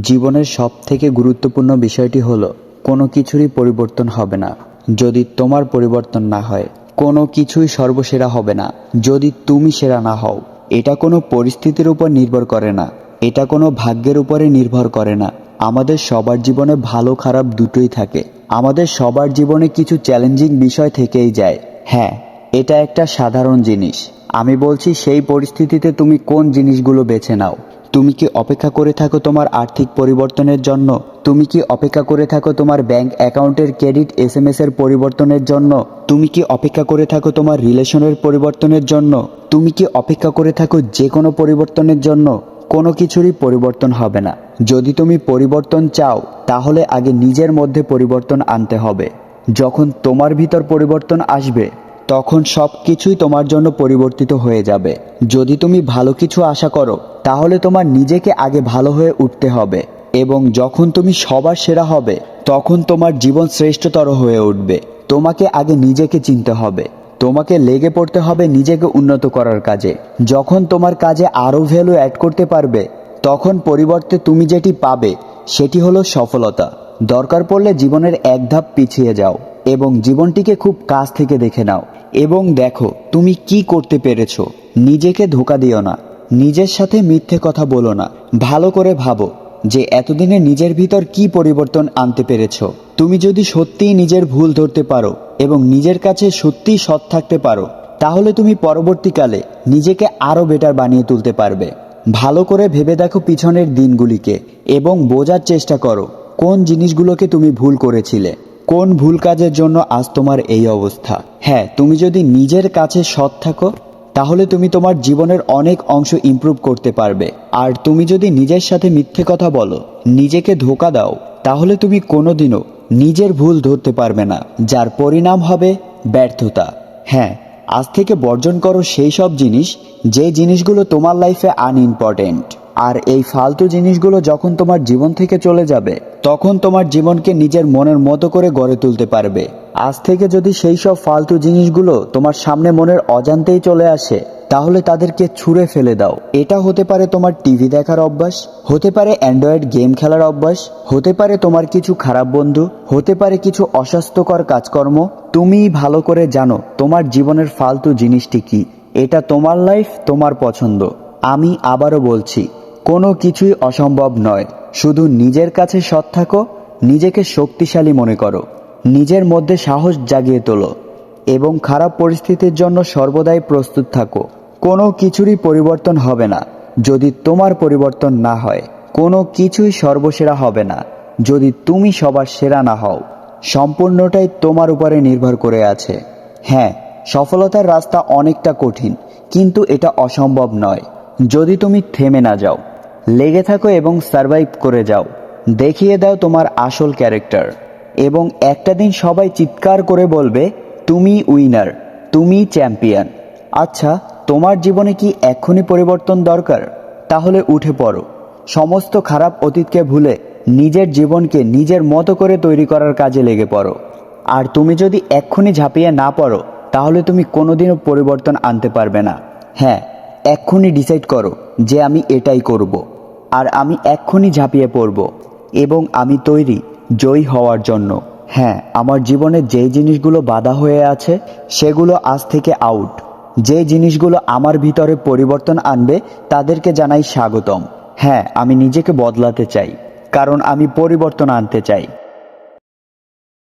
জীবনের সব থেকে গুরুত্বপূর্ণ বিষয়টি হলো, কোনো কিছুরই পরিবর্তন হবে না। যদি তোমার পরিবর্তন না হয়, কোনো কিছুই সর্বসেরা হবে না। যদি তুমি সেরা না হও, এটা কোনো পরিস্থিতির উপর নির্ভর করে না। এটা কোনো ভাগ্যের উপরে নির্ভর করে না। আমাদের সবার জীবনে ভালো খারাপ দুটোই থাকে। আমাদের সবার জীবনে কিছু চ্যালেঞ্জিং বিষয় থেকেই যায়। হ্যাঁ এটা একটা সাধারণ জিনিস। আমি বলছি সেই পরিস্থিতিতে তুমি কোন জিনিসগুলো বেছে নাও। তুমি কি অপেক্ষা করে থাকো তোমার আর্থিক পরিবর্তনের জন্য? তুমি কি অপেক্ষা করে থাকো তোমার ব্যাংক অ্যাকাউন্টের ক্রেডিট এস এম এর পরিবর্তনের জন্য? তুমি কি অপেক্ষা করে থাকো তোমার রিলেশনের পরিবর্তনের জন্য? তুমি কি অপেক্ষা করে থাকো যে কোনো পরিবর্তনের জন্য? কোনো কিছুরই পরিবর্তন হবে না। যদি তুমি পরিবর্তন চাও, তাহলে আগে নিজের মধ্যে পরিবর্তন আনতে হবে। যখন তোমার ভিতর পরিবর্তন আসবে তখন সব কিছুই তোমার জন্য পরিবর্তিত হয়ে যাবে। যদি তুমি ভালো কিছু আশা করো, তাহলে তোমার নিজেকে আগে ভালো হয়ে উঠতে হবে এবং যখন তুমি সবার সেরা হবে, তখন তোমার জীবন শ্রেষ্ঠতর হয়ে উঠবে। তোমাকে আগে নিজেকে চিনতে হবে। তোমাকে লেগে পড়তে হবে নিজেকে উন্নত করার কাজে। যখন তোমার কাজে আরও ভ্যালু অ্যাড করতে পারবে, তখন পরিবর্তে তুমি যেটি পাবে, সেটি হলো সফলতা। দরকার পড়লে জীবনের এক ধাপ পিছিয়ে যাও এবং জীবনটিকে খুব কাছ থেকে দেখে নাও। এবং দেখো, তুমি কি করতে পেরেছ। নিজেকে ধোকা দিও না। নিজের সাথে মিথ্যে কথা বলো না। ভালো করে ভাবো যে এতদিনে নিজের ভিতর কি পরিবর্তন আনতে পেরেছ। তুমি যদি সত্যিই নিজের ভুল ধরতে পারো এবং নিজের কাছে সত্যিই সৎ থাকতে পারো, তাহলে তুমি পরবর্তীকালে নিজেকে আরও বেটার বানিয়ে তুলতে পারবে। ভালো করে ভেবে দেখো পিছনের দিনগুলিকে এবং বোঝার চেষ্টা করো, কোন জিনিসগুলোকে তুমি ভুল করেছিলে। কোন ভুল কাজের জন্য আজ তোমার এই অবস্থা? হ্যাঁ তুমি যদি নিজের কাছে সৎ থাকো, তাহলে তুমি তোমার জীবনের অনেক অংশ ইমপ্রুভ করতে পারবে। আর তুমি যদি নিজের সাথে মিথ্যে কথা বলো, নিজেকে ধোকা দাও, তাহলে তুমি কোনোদিনও নিজের ভুল ধরতে পারবে না, যার পরিণাম হবে ব্যর্থতা। হ্যাঁ আজ থেকে বর্জন করো সেই সব জিনিস, যে জিনিসগুলো তোমার লাইফে আনইম্পর্টেন্ট আর এই ফালতু জিনিসগুলো যখন তোমার জীবন থেকে চলে যাবে, তখন তোমার জীবনকে নিজের মনের মতো করে গড়ে তুলতে পারবে। আজ থেকে যদি সেই সব ফালতু জিনিসগুলো তোমার সামনে মনের অজান্তেই চলে আসে, তাহলে তাদেরকে ছুঁড়ে ফেলে দাও। এটা হতে পারে তোমার টিভি দেখার অভ্যাস, হতে পারে অ্যান্ড্রয়েড গেম খেলার অভ্যাস, হতে পারে তোমার কিছু খারাপ বন্ধু, হতে পারে কিছু অস্বাস্থ্যকর কাজকর্ম। তুমিই ভালো করে জানো তোমার জীবনের ফালতু জিনিসটি কি। এটা তোমার লাইফ তোমার পছন্দ। আমি আবারও বলছি কোনো কিছুই অসম্ভব নয়। শুধু নিজের কাছে সৎ থাকো, নিজেকে শক্তিশালী মনে করো। নিজের মধ্যে সাহস জাগিয়ে তোলো এবং খারাপ পরিস্থিতির জন্য সর্বদাই প্রস্তুত থাকো। কোনো কিছুরই পরিবর্তন হবে না। যদি তোমার পরিবর্তন না হয়, কোনো কিছুই সর্বসেরা হবে না। যদি তুমি সবার সেরা না হও, সম্পূর্ণটাই তোমার উপরে নির্ভর করে আছে। হ্যাঁ সফলতার রাস্তা অনেকটা কঠিন, কিন্তু এটা অসম্ভব নয়। যদি তুমি থেমে না যাও লেগে থাকো এবং সার্ভাইভ করে যাও। দেখিয়ে দাও তোমার আসল ক্যারেক্টার। এবং একটা দিন সবাই চিৎকার করে বলবে, তুমি উইনার, তুমি চ্যাম্পিয়ন। আচ্ছা তোমার জীবনে কি এক্ষুনি পরিবর্তন দরকার? তাহলে উঠে পড়ো। সমস্ত খারাপ অতীতকে ভুলে নিজের জীবনকে নিজের মতো করে তৈরি করার কাজে লেগে পড়ো। আর তুমি যদি এক্ষুনি ঝাঁপিয়ে না পড়ো, তাহলে তুমি কোনোদিনও পরিবর্তন আনতে পারবে না। হ্যাঁ এক্ষুনি ডিসাইড করো যে আমি এটাই করব। আর আমি এক্ষুনি ঝাঁপিয়ে পড়ব এবং আমি তৈরি, জয়ী হওয়ার জন্য। হ্যাঁ আমার জীবনে যেই জিনিসগুলো বাধা হয়ে আছে, সেগুলো আজ থেকে আউট যে জিনিসগুলো আমার ভিতরে পরিবর্তন আনবে, তাদেরকে জানাই স্বাগতম। হ্যাঁ আমি নিজেকে বদলাতে চাই, কারণ আমি পরিবর্তন আনতে চাই।